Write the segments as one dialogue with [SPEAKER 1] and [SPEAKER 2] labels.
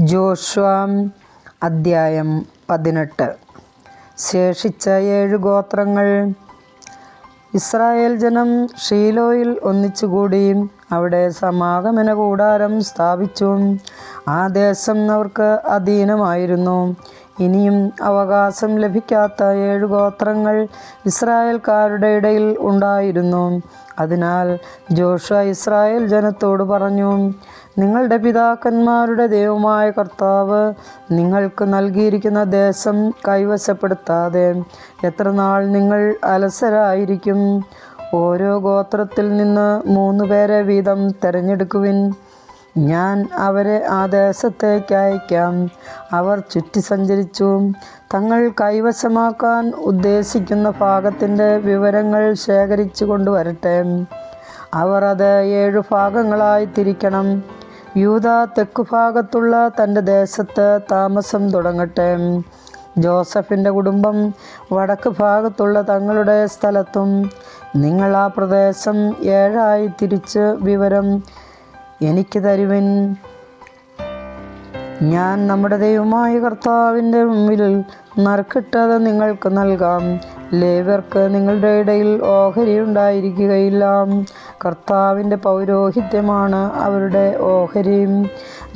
[SPEAKER 1] ജോഷ്വാം അദ്ധ്യായം പതിനെട്ട്. ശേഷിച്ച ഏഴു ഗോത്രങ്ങൾ. ഇസ്രായേൽ ജനം ഷീലോയിൽ ഒന്നിച്ചുകൂടി അവിടെ സമാഗമന കൂടാരം സ്ഥാപിച്ചു. ആ ദേശം അവർക്ക് അധീനമായിരുന്നു. ഇനിയും അവകാശം ലഭിക്കാത്ത ഏഴു ഗോത്രങ്ങൾ ഇസ്രായേൽക്കാരുടെ ഇടയിൽ ഉണ്ടായിരുന്നു. അതിനാൽ ജോഷ ഇസ്രായേൽ ജനത്തോട് പറഞ്ഞു നിങ്ങളുടെ പിതാക്കന്മാരുടെ ദൈവമായ കർത്താവ് നിങ്ങൾക്ക് നൽകിയിരിക്കുന്ന ദേശം കൈവശപ്പെടുത്താതെ എത്ര നാൾ നിങ്ങൾ അലസരായിരിക്കും? ഓരോ ഗോത്രത്തിൽ നിന്ന് മൂന്ന് പേരെ വീതം തിരഞ്ഞെടുക്കുവിൻ. ഞാൻ അവരെ ആ ദേശത്തേക്ക് അയക്കാം. അവർ ചുറ്റി സഞ്ചരിച്ചു. തങ്ങൾ കൈവശമാക്കാൻ ഉദ്ദേശിക്കുന്ന ഭാഗത്തിന്റെ വിവരങ്ങൾ ശേഖരിച്ചു കൊണ്ടുവരട്ടെ. അവർ അത് ഏഴു ഭാഗങ്ങളായി തിരിക്കണം. യൂത തെക്കുഭാഗത്തുള്ള തന്റെ ദേശത്ത് താമസം തുടങ്ങട്ടെ. ജോസഫിന്റെ കുടുംബം വടക്ക് ഭാഗത്തുള്ള തങ്ങളുടെ സ്ഥലത്തും നിങ്ങൾ ആ പ്രദേശം ഏഴായി തിരിച്ച് വിവരം എനിക്ക് തരുവിൻ. ഞാൻ നമ്മുടെ ദൈവമായ കർത്താവിന്റെ മുമ്പിൽ നറുക്കിട്ടത് നിങ്ങൾക്ക് നൽകാം. ലേവർക്ക് നിങ്ങളുടെ ഇടയിൽ ഓഹരി ഉണ്ടായിരിക്കുകയില്ല. കർത്താവിന്റെ പൗരോഹിത്യമാണ് അവരുടെ ഓഹരി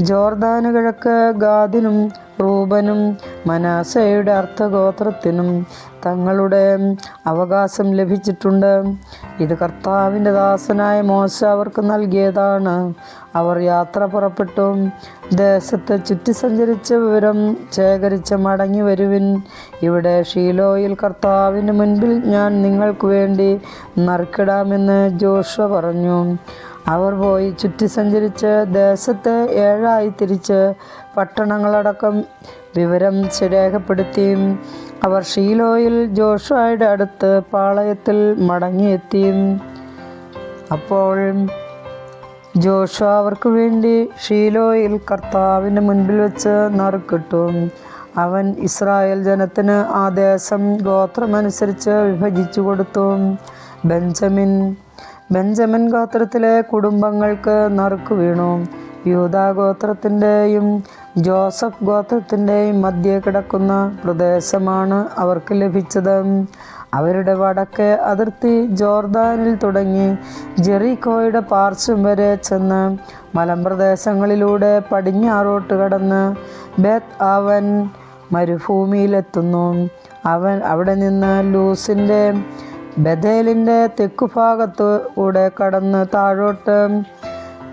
[SPEAKER 1] ജോർദാന് കിഴക്ക് ഗാദിനും റൂബനും മനാസയുടെ അർത്ഥഗോത്രത്തിനും തങ്ങളുടെ അവകാശം ലഭിച്ചിട്ടുണ്ട്. ഇത് കർത്താവിന്റെ ദാസനായ മോശ അവർക്ക് നൽകിയതാണ്. അവർ യാത്ര പുറപ്പെട്ടു. ദേശത്ത് ചുറ്റി സഞ്ചരിച്ച വിവരം ശേഖരിച്ച് മടങ്ങി വരുവിൻ. ഇവിടെ ഷീലോയിൽ കർത്താവിന് മുൻപിൽ ഞാൻ നിങ്ങൾക്ക് വേണ്ടി നറുക്കിടാമെന്ന് ജോഷ പറഞ്ഞു. അവർ പോയി ചുറ്റി സഞ്ചരിച്ച് ദേശത്തെ ഏഴായി തിരിച്ച് പട്ടണങ്ങളടക്കം വിവരം രേഖപ്പെടുത്തിയും അവർ ഷീലോയിൽ ജോഷുവയുടെ അടുത്ത് പാളയത്തിൽ മടങ്ങിയെത്തിയും. അപ്പോൾ ജോഷു അവർക്ക് വേണ്ടി ഷീലോയിൽ കർത്താവിന്റെ മുൻപിൽ വെച്ച് നറുക്കിട്ടു. അവൻ ഇസ്രായേൽ ജനത്തിന് ആ ദേശം ഗോത്രമനുസരിച്ച് വിഭജിച്ചു കൊടുത്തു. ബെഞ്ചമിൻ ബെഞ്ചമിൻ ഗോത്രത്തിലെ കുടുംബങ്ങൾക്ക് നറുക്ക് വീണു. യൂതാ ഗോത്രത്തിന്റെയും ജോസഫ് ഗോത്രത്തിന്റെയും മധ്യേ കിടക്കുന്ന പ്രദേശമാണ് അവർക്ക് ലഭിച്ചത്. അവരുടെ വടക്കേ അതിർത്തി ജോർദാനിൽ തുടങ്ങി ജെറിക്കോയുടെ പാർശ്വം വരെ ചെന്ന് മലമ്പ്രദേശങ്ങളിലൂടെ പടിഞ്ഞാറോട്ട് കടന്ന് ബെത്ത് അവൻ മരുഭൂമിയിലെത്തുന്നു. അവൻ അവിടെ നിന്ന് ലൂസിന്റെ ബഥേലിന്റെ തെക്കുഭാഗത്ത് കൂടെ കടന്ന് താഴോട്ട്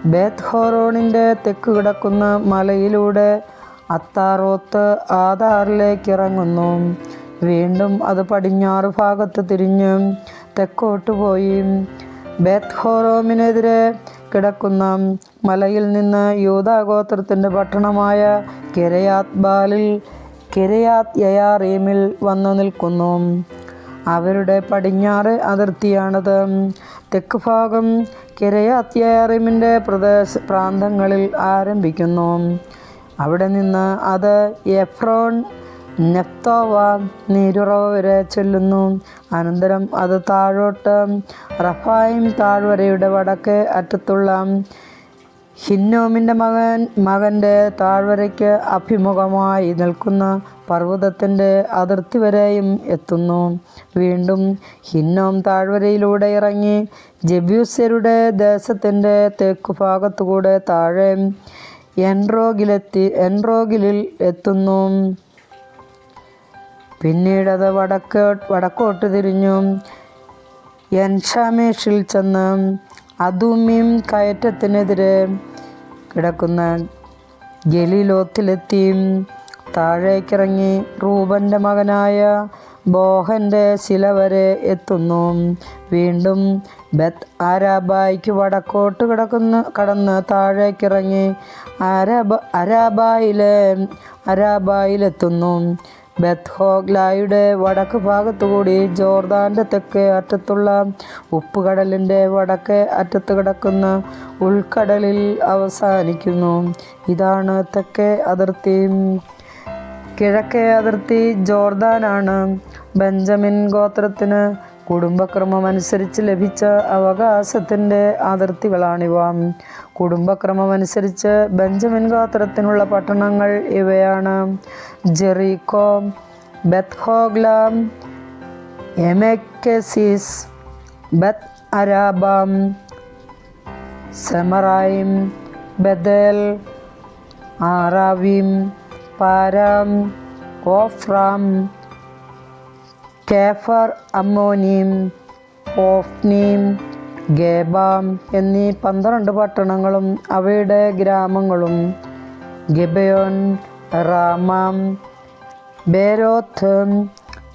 [SPEAKER 1] ബേത്ത് ഹോറോണിന്റെ തെക്ക് കിടക്കുന്ന മലയിലൂടെ അത്താറോത്ത് ആധാറിലേക്ക് ഇറങ്ങുന്നു. വീണ്ടും അത് പടിഞ്ഞാറ് ഭാഗത്ത് തിരിഞ്ഞ് തെക്കോട്ട് പോയി. ബേത്ത് ഹോറോമിനെതിരെ കിടക്കുന്ന മലയിൽ നിന്ന് യൂതാഗോത്രത്തിന്റെ പട്ടണമായ കിരയാത് ബാലിൽ കിരയാത് യയാറീമിൽ വന്നു നിൽക്കുന്നു. അവരുടെ പടിഞ്ഞാറ് അതിർത്തിയാണത്. തെക്ക് ഭാഗം കിരയാത്യാറിമിന്റെ പ്രദേശ പ്രാന്തങ്ങളിൽ ആരംഭിക്കുന്നു. അവിടെ നിന്ന് അത് എഫ്രോൺ നെഫ്തോവ നീരുറവ വരെ ചെല്ലുന്നു. അനന്തരം അത് താഴോട്ട് റഫായിം താഴ്വരയുടെ വടക്ക് അറ്റത്തുള്ള ഹിന്നോമിന്റെ മകൻ മകന്റെ താഴ്വരയ്ക്ക് അഭിമുഖമായി നിൽക്കുന്ന പർവതത്തിന്റെ അതിർത്തി വരെയും എത്തുന്നു. വീണ്ടും ഹിന്നോം താഴ്വരയിലൂടെ ഇറങ്ങി ജബ്യൂസ്യരുടെ ദേശത്തിന്റെ തെക്കു ഭാഗത്തുകൂടെ താഴെ എൻറോഗിലെത്തി എൻറോഗിലിൽ എത്തുന്നു. പിന്നീടത് വടക്കോ വടക്കോട്ട് തിരിഞ്ഞു. എൻഷാമേഷിൽ ചെന്ന് അതുമീം കയറ്റത്തിനെതിരെ കിടക്കുന്ന ഗലീലോത്തിലെത്തി താഴേക്കിറങ്ങി റൂബന്റെ മകനായ ബോഹന്റെ ശില വരെ എത്തുന്നു. വീണ്ടും ബത്ത് അരാബായിക്ക് വടക്കോട്ട് കിടക്കുന്ന കടന്ന് താഴേക്കിറങ്ങി അരാബ അരാബായിലെ അരാബായിലെത്തുന്നു. ബത്ത് ഹോഗ്ലായുടെ വടക്ക് ഭാഗത്തുകൂടി ജോർദാന്റെ തെക്കേ അറ്റത്തുള്ള ഉപ്പുകടലിന്റെ വടക്കേ അറ്റത്ത് കിടക്കുന്ന ഉൾക്കടലിൽ അവസാനിക്കുന്നു. ഇതാണ് തെക്കേ അതിർത്തി. കിഴക്കേ അതിർത്തി ജോർദാനാണ്. ബെഞ്ചമിൻ ഗോത്രത്തിന് കുടുംബക്രമമനുസരിച്ച് ലഭിച്ച അവകാശത്തിന്റെ അതിർത്തികളാണിവ. കുടുംബക്രമമനുസരിച്ച് ബെഞ്ചമിൻ ഗാത്രത്തിനുള്ള പട്ടണങ്ങൾ ഇവയാണ്. ജെറീക്കോ ബെത്ഹോഗ്ലാം എമെക്കെസിസ് ബത്ത് അരാബാം സെമറായിം ബദൽ ആറാവിം പാരാം ഓഫ്രാം കേഫർ അമ്മോനീം ഓഫ്നീം ഗേബാം എന്നീ പന്ത്രണ്ട് പട്ടണങ്ങളും അവയുടെ ഗ്രാമങ്ങളും. ഗിബയോൻ റാമാം ബേരോത്ത്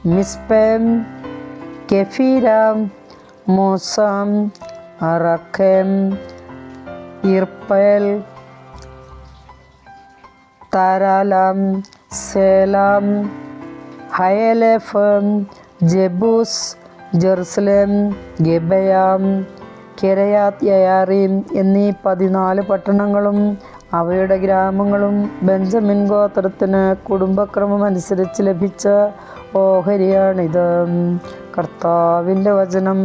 [SPEAKER 1] മിസ്പേം കെഫീരാം മോസാം റഖേം ഇർപ്പേൽ താരാലാം സേലാം ഹയലേഫ് ജബൂസ് ജെറുസലേം ഗെബയാം കിരയാത് യയാറീം എന്നീ പതിനാല് പട്ടണങ്ങളും അവയുടെ ഗ്രാമങ്ങളും ബെഞ്ചമിൻ ഗോത്രത്തിന് കുടുംബക്രമം അനുസരിച്ച് ലഭിച്ച ഓഹരിയാണിത്. കർത്താവിന്റെ വചനം.